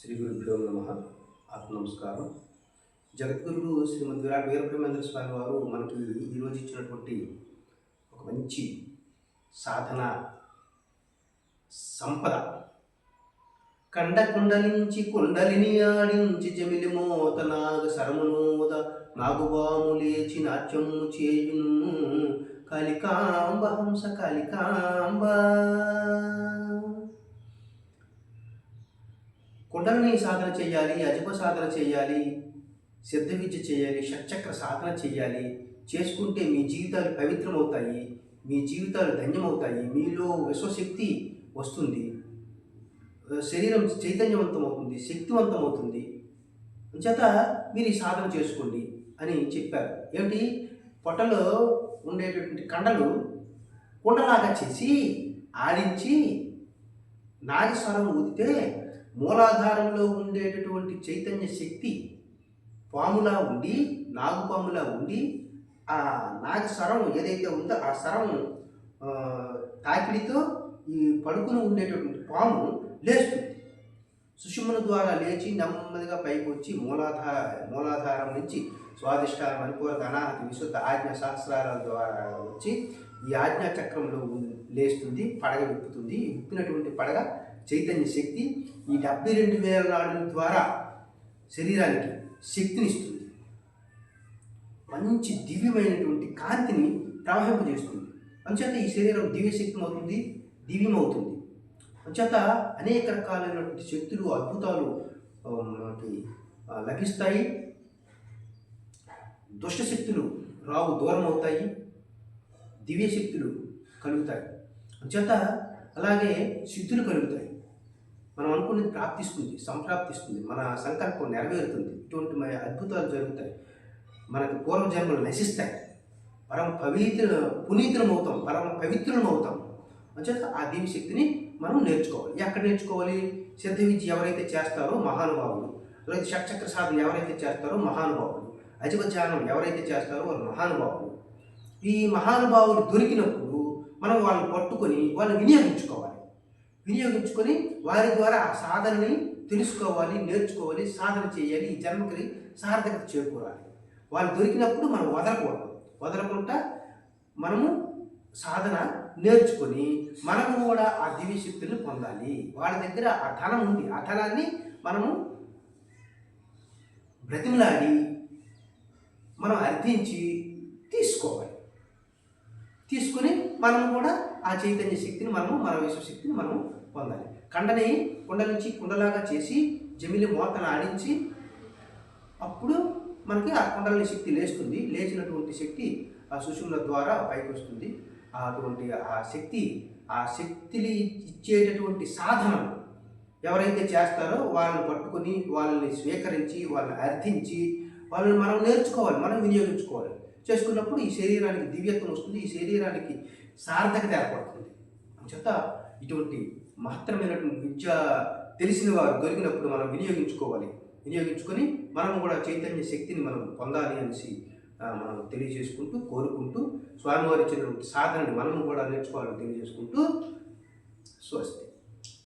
శ్రీ గురుభ్యో నమ. ఆత్మ నమస్కారం జగద్గురుడు శ్రీమద్ విరాట్ వీరబ్రహ్మేంద్ర స్వామి వారు మనకి ఈరోజు ఇచ్చినటువంటి ఒక మంచి సాధన సంపద. కండ కుండలించి కుండలిని ఆడించి జమిలి మోత నాగ సరమునోద నాగుబాము లేచి నాట్యము చేయును కలికాంబ హంస కలికాంబ. కుండలిని సాధన చేయాలి అజప సాధన చేయాలి సిద్ధ విద్య చేయాలి షట్చక్ర సాధన చేయాలి. చేసుకుంటే మీ జీవితాలు పవిత్రమవుతాయి మీ జీవితాలు ధన్యమవుతాయి మీలో విశ్వశక్తి వస్తుంది. శరీరం చైతన్యవంతం అవుతుంది శక్తివంతం అవుతుంది చేత మీరు ఈ సాధన చేసుకోండి అని చెప్పారు. ఏమిటి? పొట్టలో ఉండేటటువంటి కండలు కుండలాగా చేసి ఆడించి నాగస్వరం ఊదితే మూలాధారంలో ఉండేటటువంటి చైతన్య శక్తి పాములా ఉండి నాగుపాములా ఉండి ఆ నాగ స్వరం ఏదైతే ఉందో ఆ స్వరం తాకిడితో ఈ పడుకుని ఉండేటటువంటి పాము లేస్తుంది. సుషుమ్న ద్వారా లేచి నెమ్మదిగా పైకి వచ్చి మూలాధార మూలాధారం నుంచి స్వాదిష్టానం అనుకూలత అనాహతి విశుద్ధ ఆజ్ఞ సహస్రాల ద్వారా వచ్చి ఈ ఆజ్ఞా చక్రంలో లేస్తుంది పడగ విప్పుతుంది. విప్పినటువంటి పడగ చైతన్య శక్తి ఈ డెబ్బై రెండు వేల నాడుల ద్వారా శరీరానికి శక్తినిస్తుంది. మంచి దివ్యమైనటువంటి కాంతిని ప్రవహింపజేస్తుంది. అంచేత ఈ శరీరం దివ్యశక్తి అవుతుంది దివ్యమవుతుంది. అంచేత అనేక రకాలైనటువంటి శక్తులు అద్భుతాలు మనకి లభిస్తాయి. దుష్ట శక్తులు రావు దూరం అవుతాయి దివ్య శక్తులు కలుగుతాయి. అంచేత అలాగే సిద్ధులు కలుగుతాయి. మనం అనుకున్నది ప్రాప్తిస్తుంది సంప్రాప్తిస్తుంది. మన సంకల్పం నెరవేరుతుంది. ఇటువంటి మన అద్భుతాలు జరుగుతాయి. మనకు పూర్వజన్మలు నశిస్తాయి. పరమ పవిత్ర పునీతులం అవుతాం పరమ పవిత్రులం అవుతాం అంచేత ఆ దివ్య శక్తిని మనం నేర్చుకోవాలి. ఎక్కడ నేర్చుకోవాలి? సిద్ధ విద్య ఎవరైతే చేస్తారో మహానుభావులు. అలాగే షట్చక్ర సాధన ఎవరైతే చేస్తారో మహానుభావులు. అజిపధ్యానం ఎవరైతే చేస్తారో వాళ్ళు మహానుభావులు. ఈ మహానుభావులు దొరికినప్పుడు మనం వాళ్ళని పట్టుకొని వాళ్ళని వినియోగించుకోవాలి. వినియోగించుకొని వారి ద్వారా ఆ సాధనని తెలుసుకోవాలి నేర్చుకోవాలి సాధన చేయాలి ఈ జన్మకి సార్థకత చేకూరాలి. వాళ్ళు దొరికినప్పుడు మనం వదలకూడదు. వదలకుండా మనము సాధన నేర్చుకొని మనము కూడా ఆ దివ్య శక్తులను పొందాలి. వాళ్ళ దగ్గర ఆ ధనం ఉంది. ఆ ధనాన్ని మనము బ్రతిమలాడి మనం అర్థించి తీసుకోవాలి. మనము మనం కూడా ఆ చైతన్య శక్తిని మనము మన విశ్వశక్తిని మనం పొందాలి. కండని కుండ నుంచి కుండలాగా చేసి జమిలి మోతను ఆడించి అప్పుడు మనకి ఆ కుండలని శక్తి లేస్తుంది. లేచినటువంటి శక్తి ఆ సుషుమ్న ద్వారా పైకి వస్తుంది. అటువంటి ఆ శక్తి ఆ శక్తిని ఇచ్చేటటువంటి సాధనం ఎవరైతే చేస్తారో వాళ్ళని పట్టుకొని వాళ్ళని స్వీకరించి వాళ్ళని అర్థించి వాళ్ళని మనం నేర్చుకోవాలి మనం వినియోగించుకోవాలి. చేసుకున్నప్పుడు ఈ శరీరానికి దివ్యత్వం వస్తుంది ఈ శరీరానికి సార్థకత ఏర్పడుతుంది. చేత ఇటువంటి మహత్తరమైనటువంటి విద్య తెలిసిన వారు దొరికినప్పుడు మనం వినియోగించుకోవాలి. వినియోగించుకొని మనం కూడా చైతన్య శక్తిని మనం పొందాలి అనేసి మనం తెలియజేసుకుంటూ కోరుకుంటూ స్వామివారి ఇచ్చినటువంటి సాధనని మనము కూడా నేర్చుకోవాలని తెలియజేసుకుంటూ స్వస్తి.